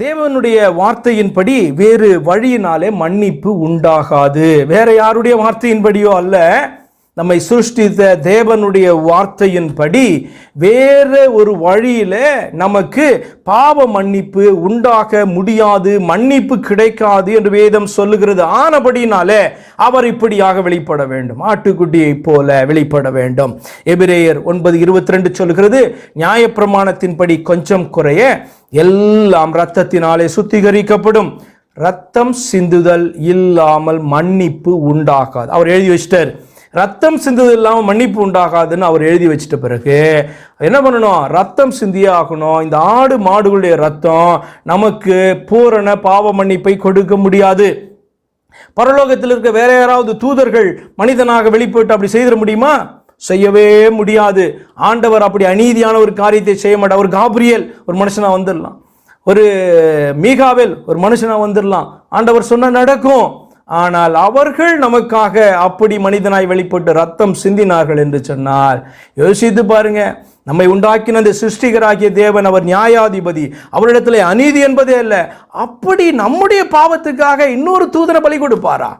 தேவனுடைய வார்த்தையின்படி வேறு வழியினாலே மன்னிப்பு உண்டாகாது. வேற யாருடைய வார்த்தையின்படியோ அல்ல. நம்மை சிருஷ்டித்த தேவனுடைய வார்த்தையின்படி வேறு ஒரு வழியில் நமக்கு பாவ மன்னிப்பு உண்டாக முடியாது மன்னிப்பு கிடைக்காது என்று வேதம் சொல்லுகிறது. ஆனபடினாலே அவர் இப்படியாக வெளிப்பட வேண்டும். ஆட்டுக்குட்டியைப் போல வெளிப்பட வேண்டும். எபிரேயர் ஒன்பது இருபத்தி ரெண்டு சொல்கிறது நியாயப்பிரமாணத்தின்படி கொஞ்சம் குறைய எல்லாம் இரத்தத்தினாலே சுத்திகரிக்கப்படும். ரத்தம் சிந்துதல் இல்லாமல் மன்னிப்பு உண்டாகாது. அவர் எழுதி வச்சிட்டார் ரத்தம் சிந்தது இல்லாமல் மன்னிப்பு உண்டாகாதுன்னு அவர் எழுதி வச்சிட்ட பிறகு என்ன பண்ணணும்? ரத்தம் சிந்தியே ஆகணும். இந்த ஆடு மாடுகளுடைய ரத்தம் நமக்கு பூரண பாவ மன்னிப்பை கொடுக்க முடியாது. பரலோகத்தில் இருக்க வேற யாராவது தூதர்கள் மனிதனாக வெளிப்பட்டு அப்படி செய்திட முடியுமா? செய்யவே முடியாது. ஆண்டவர் அப்படி அநீதியான ஒரு காரியத்தை செய்ய மாட்டார். ஒரு காபிரியல் ஒரு மனுஷனாக வந்துடலாம். ஒரு மீகாவில் ஒரு மனுஷனாக வந்துடலாம். ஆண்டவர் சொன்ன நடக்கும். ஆனால் அவர்கள் நமக்காக அப்படி மனிதனாய் வெளிப்பட்டு ரத்தம் சிந்தினார்கள் என்று சொன்னால் யோசித்து பாருங்க. நம்மை உண்டாக்கின அந்த சிருஷ்டிகராகிய தேவன் அவர் நியாயாதிபதி. அவரிடத்துல அநீதி என்பதே அல்ல. அப்படி நம்முடைய பாவத்துக்காக இன்னொரு தூதனை பலி கொடுப்பாரா?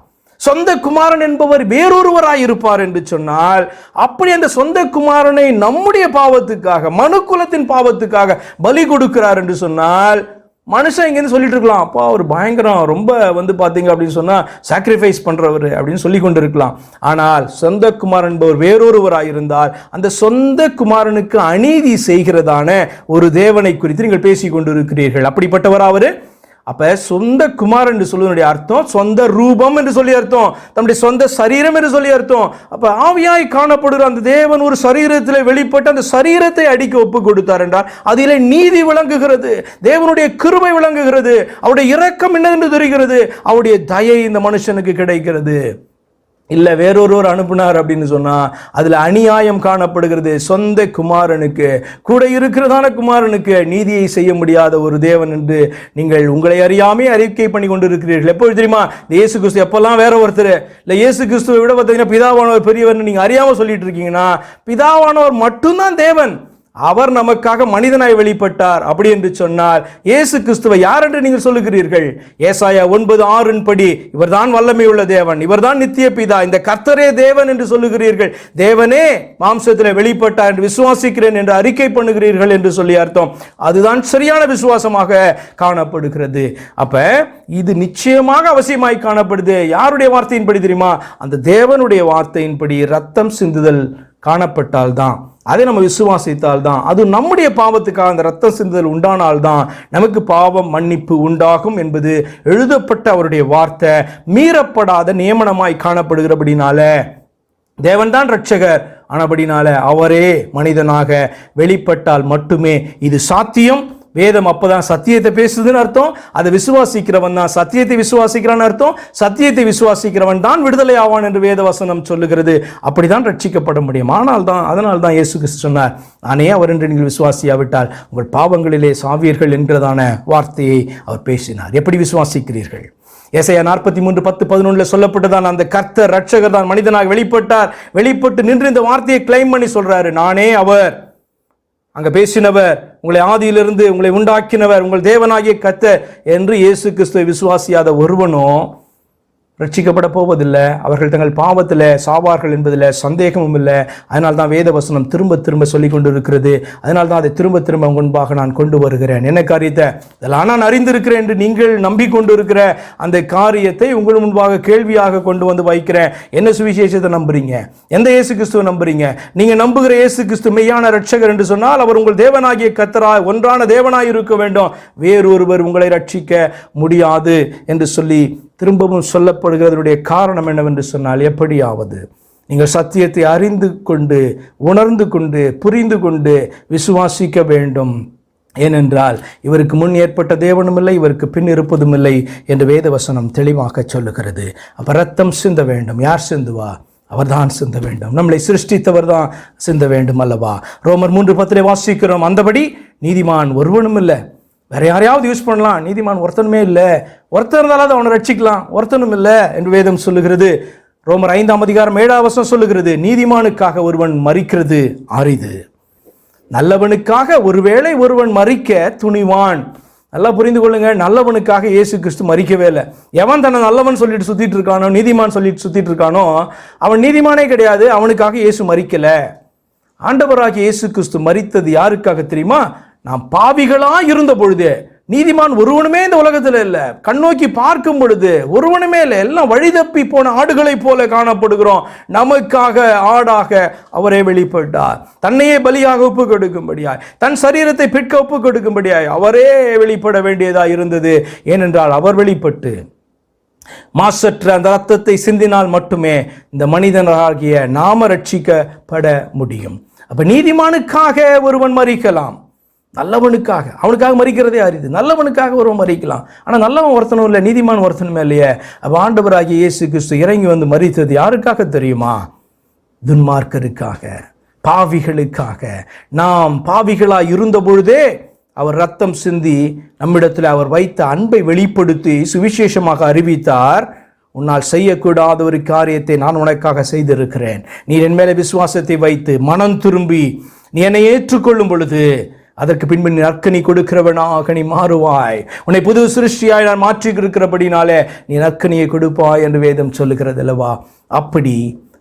சொந்த குமாரன் என்பவர் வேறொருவராய் இருப்பார் என்று சொன்னால் அப்படி அந்த சொந்த குமாரனை நம்முடைய பாவத்துக்காக மனுக்குலத்தின் பாவத்துக்காக பலி கொடுக்கிறார் என்று சொன்னால் மனுஷன் இங்கேருந்து சொல்லிட்டு இருக்கலாம் அப்பா அவர் பயங்கரம் ரொம்ப வந்து பார்த்தீங்க அப்படின்னு சொன்னால் சாக்ரிஃபைஸ் பண்ணுறவர் அப்படின்னு சொல்லி கொண்டு இருக்கலாம் ஆனால் சொந்த குமாரன் என்பவர் வேறொருவராக இருந்தால் அந்த சொந்த குமாரனுக்கு அநீதி செய்கிறதான ஒரு தேவனை குறித்து நீங்கள் பேசி கொண்டு இருக்கிறீர்கள் அப்படிப்பட்டவர் அவர்? அப்ப சொந்த குமார் என்று சொல்வதனுடைய அர்த்தம் சொந்த ரூபம் என்று சொல்லி அர்த்தம். தம்முடைய சொந்த சரீரம் என்று சொல்லி அர்த்தம். அப்ப ஆவியாய் காணப்படுகிற அந்த தேவன் ஒரு சரீரத்தில் வெளிப்பட்டு அந்த சரீரத்தை அடிக்க ஒப்பு கொடுத்தார் என்றால் அதிலே நீதி விளங்குகிறது. தேவனுடைய கிருமை விளங்குகிறது. அவருடைய இரக்கம் என்னவென்று தெரிகிறது. அவருடைய தயை இந்த மனுஷனுக்கு கிடைக்கிறது. இல்லை வேறொருவர் அனுப்புனார் அப்படின்னு சொன்னால் அதில் அநியாயம் காணப்படுகிறது. சொந்த குமாரனுக்கு கூட இருக்கிறதான குமாரனுக்கு நீதியை செய்ய முடியாத ஒரு தேவன் என்று நீங்கள் உங்களை அறியாமே அறிக்கை பண்ணி கொண்டு இருக்கிறீர்கள் எப்பொழுது தெரியுமா? இந்த இயேசு கிறிஸ்து எப்பெல்லாம் வேற ஒருத்தர் இல்லை இயேசு கிறிஸ்துவை விட பார்த்தீங்கன்னா பிதாவானவர் பெரியவர்னு நீங்கள் அறியாமல் சொல்லிட்டு இருக்கீங்கன்னா பிதாவானவர் மட்டும்தான் தேவன். அவர் நமக்காக மனிதனாய் வெளிப்பட்டார். அப்படி என்று சொன்னால் இயேசு கிறிஸ்துவை யார் என்று நீங்கள் சொல்லுகிறீர்கள்? ஏசாயா ஒன்பது ஆறின் படி இவர்தான் வல்லமை உள்ள தேவன் இவர்தான் நித்திய பிதா இந்த கர்த்தரே தேவன் என்று சொல்லுகிறீர்கள். தேவனே மாம்சத்தில் வெளிப்பட்டார் என்று விசுவாசிக்கிறேன் என்று அறிக்கை பண்ணுகிறீர்கள் என்று சொல்லி அர்த்தம். அதுதான் சரியான விசுவாசமாக காணப்படுகிறது. அப்ப இது நிச்சயமாக அவசியமாய் காணப்படுது. யாருடைய வார்த்தையின்படி தெரியுமா? அந்த தேவனுடைய வார்த்தையின்படி ரத்தம் சிந்துதல் காணப்பட்டால்தான். அதை நம்ம விசுவாசித்தால் தான் அது நம்முடைய பாவத்துக்காக அந்த ரத்தம் சிந்துதல் உண்டானால் தான் நமக்கு பாவம் மன்னிப்பு உண்டாகும் என்பது எழுதப்பட்ட அவருடைய வார்த்தை. மீறப்படாத நியமனமாய் காணப்படுகிறபடினால தேவன்தான் ரட்சகர் ஆனபடினால அவரே மனிதனாக வெளிப்பட்டால் மட்டுமே இது சாத்தியம். வேதம் அப்போதான் சத்தியத்தை பேசுதுன்னு அர்த்தம். அதை விசுவாசிக்கிறவன் தான் சத்தியத்தை விசுவாசிக்கிறான்னு அர்த்தம். சத்தியத்தை விசுவாசிக்கிறவன் தான் விடுதலை ஆவான் என்று வேத வசனம் சொல்லுகிறது. அப்படிதான் ரட்சிக்கப்பட முடியும். ஆனால் தான் அதனால் தான் இயேசு கிறிஸ்து சொன்னார் நானே அவர் என்று நீங்கள் விசுவாசியாவிட்டால் உங்கள் பாவங்களிலே சாவியர்கள் என்றதான வார்த்தையை அவர் பேசினார். எப்படி விசுவாசிக்கிறீர்கள்? ஏசாயா நாற்பத்தி மூன்று பத்து பதினொன்றில் சொல்லப்பட்டதான் அந்த கர்த்தர் ரட்சகர் தான் மனிதனாக வெளிப்பட்டார். வெளிப்பட்டு நின்று இந்த வார்த்தையை கிளைம் பண்ணி சொல்றாரு நானே அவர். அங்கே பேசினவர் உங்களை ஆதியிலிருந்து உங்களை உண்டாக்கினவர் உங்கள் தேவனாகிய கத்த என்று இயேசு கிறிஸ்துவை விசுவாசியாத ஒருவனும் ரட்சிக்கப்பட போவதில்லை அவர்கள் தங்கள் பாவத்தில் சாவார்கள் என்பதில் சந்தேகமும் இல்லை. அதனால் தான் வேத வசனம் திரும்ப திரும்ப சொல்லி கொண்டு இருக்கிறது அதனால் தான் அதை திரும்ப திரும்ப முன்பாக நான் கொண்டு வருகிறேன். என்ன காரியத்தை? இதெல்லாம் நான் அறிந்திருக்கிறேன் என்று நீங்கள் நம்பிக்கொண்டு இருக்கிற அந்த காரியத்தை உங்கள் முன்பாக கேள்வியாக கொண்டு வந்து வைக்கிறேன். என்ன சுவிசேஷத்தை நம்புறீங்க? எந்த இயேசு கிறிஸ்துவை நம்புறீங்க? நீங்கள் நம்புகிற இயேசு கிறிஸ்து மெய்யான ரட்சகர் என்று சொன்னால் அவர் உங்கள் தேவனாகிய கத்தரா ஒன்றான தேவனாய் இருக்க வேண்டும். வேறொருவர் உங்களை ரட்சிக்க முடியாது என்று சொல்லி திரும்பவும் சொல்லப்படுகிறதனுடைய காரணம் என்னவென்று சொன்னால் எப்படியாவது நீங்கள் சத்தியத்தை அறிந்து கொண்டு உணர்ந்து கொண்டு புரிந்து கொண்டு விசுவாசிக்க வேண்டும். ஏனென்றால் இவருக்கு முன் ஏற்பட்ட தேவனும் இல்லை இவருக்கு பின் இருப்பதும் இல்லை என்று வேதவசனம் தெளிவாக சொல்லுகிறது. அப்போ ரத்தம் சிந்த வேண்டும். யார் சிந்துவா? அவர்தான் சிந்த வேண்டும். நம்மளை சிருஷ்டித்தவர் தான் சிந்த வேண்டும் அல்லவா? ரோமர் மூன்று பத்திரை வாசிக்கிறோம். அந்தபடி நீதிமான் ஒருவனும் இல்லை. வேற யாரையாவது யூஸ் பண்ணலாம். நீதிமான் ஒருத்தனுமே இல்லை. ஒருத்தர் இருந்தாலும் அவனை ரட்சிக்கலாம். ஒருத்தனும் இல்லை என்று வேதம் சொல்லுகிறது. ரோமர் ஐந்தாம் அதிகாரம் ஏழாவசம் சொல்லுகிறது. நீதிமானுக்காக ஒருவன் மறிக்கிறது. அரிது. நல்லவனுக்காக ஒருவேளை ஒருவன் மறிக்க துணிவான். நல்லா புரிந்து கொள்ளுங்க. நல்லவனுக்காக இயேசு கிறிஸ்து மறிக்கவே இல்லை. எவன் தன்னை நல்லவன் சொல்லிட்டு சுத்திட்டு இருக்கானோ நீதிமான் சொல்லிட்டு சுத்திட்டு இருக்கானோ அவன் நீதிமானே கிடையாது. அவனுக்காக இயேசு மறிக்கல. ஆண்டவராகிய இயேசு கிறிஸ்து மறித்தது யாருக்காக தெரியுமா? நாம் பாவிகளாக இருந்த பொழுதே நீதிமான் ஒருவனுமே இந்த உலகத்தில் இல்லை. கண்ணோக்கி பார்க்கும் பொழுது ஒருவனுமே இல்லை. எல்லாம் வழி தப்பி போன ஆடுகளைப் போல காணப்படுகிறோம். நமக்காக ஆடாக அவரே வெளிப்பட்டார். தன்னையே பலியாக ஒப்பு கொடுக்கும்படியாய். தன் சரீரத்தை பிற்க ஒப்பு கொடுக்கும்படியாய் அவரே வெளிப்பட வேண்டியதாக இருந்தது. ஏனென்றால் அவர் வெளிப்பட்டு மாசற்ற அந்த ரத்தத்தை சிந்தினால் மட்டுமே இந்த மனிதனாகிய நாம ரட்சிக்கப்பட முடியும். அப்ப நீதிமானுக்காக ஒருவன் மறிக்கலாம். நல்லவனுக்காக அவனுக்காக மறிக்கிறதே அரிது. நல்லவனுக்காக ஒருவன் மறிக்கலாம். ஆனால் நல்லவன் ஒருத்தனும் இல்லை நீதிமான் ஒருத்தனுமே இல்லையே. அப்போ ஆண்டவராகிய இயேசு கிறிஸ்து இறங்கி வந்து மறித்தது யாருக்காக தெரியுமா? துன்மார்க்கருக்காக பாவிகளுக்காக. நாம் பாவிகளாக இருந்த பொழுதே அவர் ரத்தம் சிந்தி நம்மிடத்தில் அவர் வைத்த அன்பை வெளிப்படுத்தி சுவிசேஷமாக அறிவித்தார். உன்னால் செய்யக்கூடாத ஒரு காரியத்தை நான் உனக்காக செய்திருக்கிறேன். நீ என் மேலே விசுவாசத்தை வைத்து மனம் திரும்பி நீ என்னை ஏற்றுக்கொள்ளும் பொழுது அதற்கு பின்பு நீ நற்கனி கொடுக்கிறவனாக நீ மாறுவாய். உன்னை புது சிருஷ்டியாய் நான் மாற்றி இருக்கிறபடினாலே நீ நற்கனியை கொடுப்பாய் என்று வேதம் சொல்லுகிறது அல்லவா? அப்படி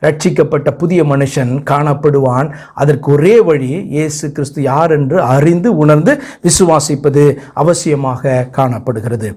ரட்சிக்கப்பட்ட புதிய மனுஷன் காணப்படுவான். அதற்கு ஒரே வழி இயேசு கிறிஸ்து யார் என்று அறிந்து உணர்ந்து விசுவாசிப்பது அவசியமாக காணப்படுகிறது.